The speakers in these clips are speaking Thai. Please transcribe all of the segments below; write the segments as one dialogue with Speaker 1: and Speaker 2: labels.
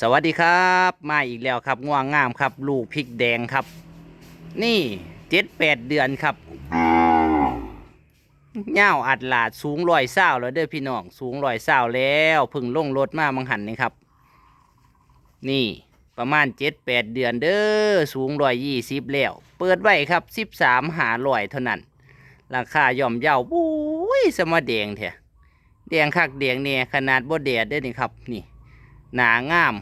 Speaker 1: สวัสดีครับ มาอีกแล้วครับง่วงงามครับ ลูกพริกแดงครับ นี่เจ็ดแปดเดือนครับเง่าอัดหลาดสูงรอยเศร้าแล้วเด้อพี่น้องสูงรอยเศร้าแล้วพึ่งลงรถมามังหันนี่ครับ นี่ประมาณเจ็ดแปดเดือนเด้อสูงรอยยี่สิบแล้ว เปิดไว้ครับสิบสามหาลอยเท่านั้น ราคาย่อมเยาบุ้ยสมาแดงแท้แดงคักแดงเนี่ยขนาดบ่แดดได้นี่ครับนี่ หนางาม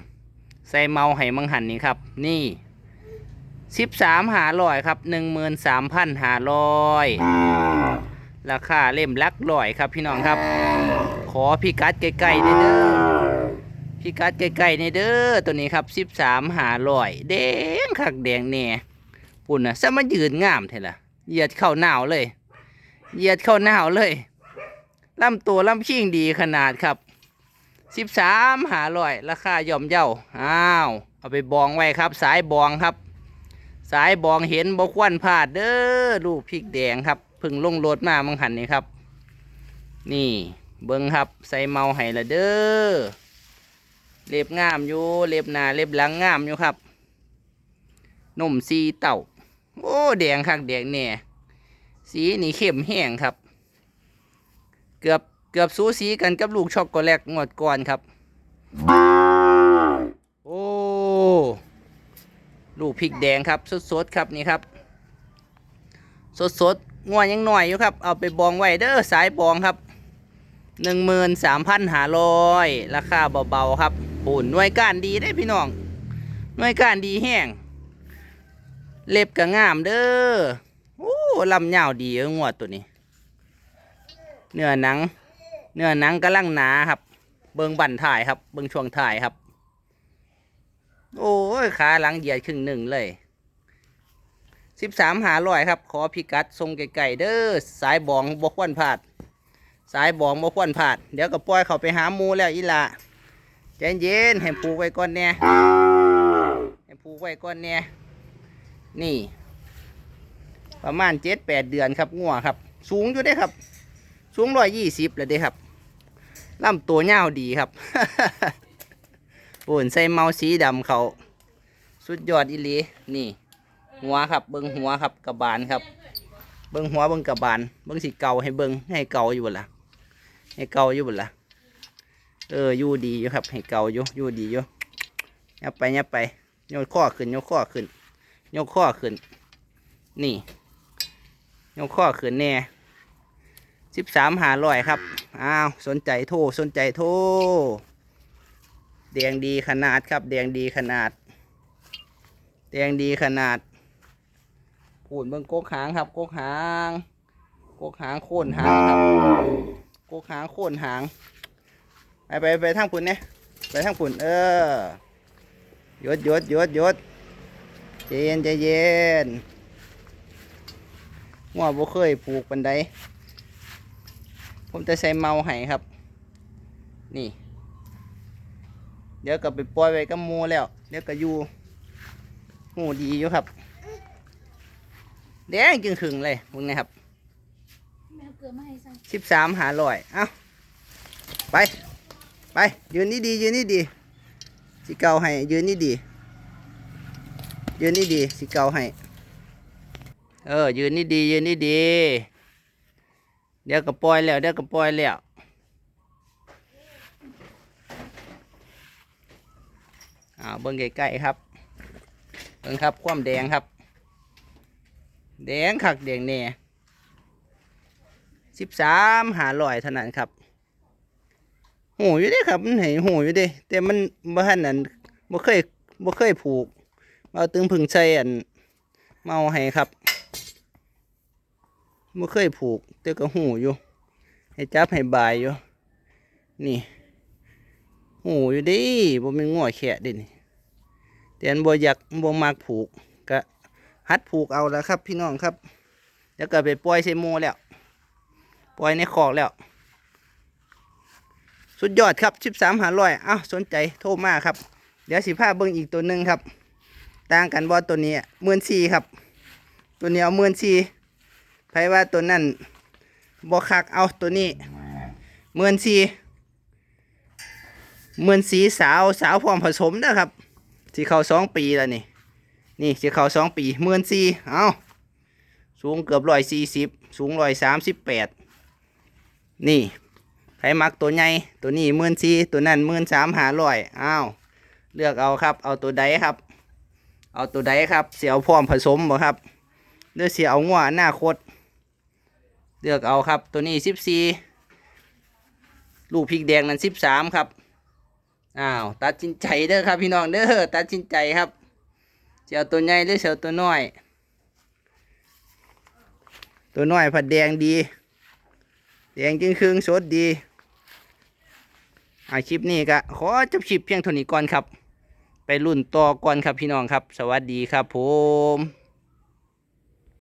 Speaker 1: ใส่เมาให้มังหันนี่ครับ นี่สิบสามหาลอยครับหนึ่งหมื่นสามพันหาลอยราคาเล่มลักลอยครับพี่น้องครับ ขอพี่กัดใกล้ๆเด้อเด้อพี่กัดใกล้ๆในเด้อตัวนี้ครับสิบสามหาลอยแดงคักแดงแน่ปุ่นนะซะมายืนงามเท่ล่ะเหยียดเข้าหนาวเลย เหยียดเข้าหนาวเลยลำตัวลำชิ่งดีขนาดครับ สิบสามหาร้อยราคาย่อมเยาอ้าว เอาไปบองไว้ครับ สายบองครับ สายบองเห็นบกวันพลาดเด้อลูกพริกแดงครับพึ่งลงรถมามังหันนี่ครับ นี่เบิ้งครับ ใส่เมาให้ละเด้อเล็บงามอยู่เล็บหน้าเล็บหลังงามอยู่ครับนมสีเต่าโอ้แดงคักแดงแน่สีนี่เข้มแห้งครับ เกือบ เกือบสูสีกันกับลูกช็อกโกแลตงวดก่อนครับ โอ้ ลูกพริกแดงครับ สดๆครับนี่ครับ สดๆงัวยังหน่อยอยู่ครับ เอาไปบองไว้เด้อสายบองครับหนึ่งหมื่นสามพันหาร้อยราคาเบาๆครับปุ่นหน่วยก้านดีได้พี่น้องหน่วยก้านดีแห้งเล็บก็งามเด้อโอ้ลำยาวดีเอองวดตัวนี้ เนื้อหนัง เนื้อหนังกำลังหนาครับ เบิงบั่นถ่ายครับ เบิงช่วงถ่ายครับ โอ้ยขาหลังเหยียดครึ่งหนึ่งเลยสิบสามหาร้อยครับ ขอพิกัดทรงไก่ๆเด้อสายบองบกวนผาด สายบองบกวนผาด เดี๋ยวก็ปล่อยเขาไปหาหมูแล้วอีละใจเย็นให้ปลูกไว้ก่อนแน่ให้ปลูกไว้ก่อนแน่นี่ ประมาณเจ็ดแปดเดือนครับงัวครับ สูงอยู่ได้ครับ สูงร้อยยี่สิบเลยเด้ครับลำตัวยาดีครับปุ่นใส่เมาสีดำเขาสุดยอดอีหลีนี่ หัวครับเบิ้งหัวครับกระบาลครับ เบิ้งหัวเบิ้งกระบาลเบิ้งสีเก่าให้เบิ้งให้เก่าอยู่บนละให้เก่าอยู่บนละเอออยู่ดีอยู่ครับให้เก่าอยู่อยู่ดีอยู่ยับไปยับไปยกข้อขึ้นยกข้อขึ้นยกข้อขึ้น นี่ยกข้อขึ้นแน่ สิบสามหาร้อยครับ อ้าว สนใจโทรสนใจโทรแดงดีขนาดครับ แดงดีขนาด แดงดีขนาดปูนเบิ้งโกกหางครับโกกหางโกกหางโค่นหางครับโกกหางโค่นหาง ไปไปไปทางปุ่นเนี่ยไปทางปุ่นเออยดยดยดยดเย็นใจเย็นงัวบ่เคยปลูกปันได ผมจะใส่เมาให้ครับ นี่ เดี๋ยวก็ไปปล่อยไว้กับหมูแล้ว เดี๋ยวก็อยู่หมูดีอยู่ครับแดงจึงขึงเลยพวกนี้ครับ
Speaker 2: แม่เอาเกลือมาให้ใส่
Speaker 1: สิบสามหาลอย เอ้า ไป ไป ยืนนี่ดี ยืนนี่ดี สิเกาให้ ยืนนี่ดี ยืนนี่ดี สิเกาให้ เออ ยืนนี่ดี ยืนนี่ดี เดี๋ยวก็ปล่อยแล้วเดี๋ยวก็ปล่อยแล้วอ่าเบิ้งใกล้ๆครับเบิ้งครับความแดงครับ แดงคักแดงแน่สิบสามหาลอยเท่านั้นครับโหอยู่ด้ครับมันเห็นโหอยู่ด้แต่มันบ่ทันอันบ่เคยบ่เคยผูกเอาตึงพึ่งใส่อันเมาให้ครับ บ่เคยผูกแต่ก็หูอยู่ ให้จับให้บายอยู่ นี่หูอยู่ดิบ่แม่นงัวแขะดินี่แต่อันบ่อยากบ่มักผูกก็หัดผูกเอาแล้วครับ พี่น้องครับ แล้วก็ไปปล่อยใส่หมูแล้วปล่อยในคอกแล้ว สุดยอดครับชิบสามหาร้อยอ้าวสนใจโทรมาครับ เดี๋ยวสิพาเบิ้งอีกตัวหนึ่งครับ ต่างกันว่ตัวนี้หมื่นสี่ครับ ตัวนี้เอาหมื่นสี่ ไพว่าตัวนั้นบอคักเอาตัวนี้หมื่นสีเมือนสีสาวสาวพร้อมผสมนะครับสีเขาสองปีแล้วนี่นี่สีเขาสองปีเมือนสีเอาสูงเกือบร้อยสี่สิบสูงร้อยสามสิบแปดนี่ไผมักตัวใหญ่ตัวนี้หมื่นสีตัวนั้นหมื่นสามหาร้อยอ้าวเลือกเอาครับ เอาตัวใดครับ เอาตัวใดครับเสียวพร้อมผสมบ่ครับเลือกเสียเอางัวหน้าคต เลือกเอาครับ ตัวนี้สิบสี่ลูกพริกแดงนั้นสิบสามครับ อ้าว ตัดสินใจเด้อครับพี่น้องเด้อตัดสินใจครับเสียวตัวใหญ่หรือเสียวตัวน้อย ตัวน้อยผัดแดงดี แดงจึงครึ่งสดดีอาคลิปนี้ก็ขอจบคลิปเพียงเท่านี้ก่อนครับ ไปรุ่นต่อก่อนครับพี่น้องครับ สวัสดีครับผม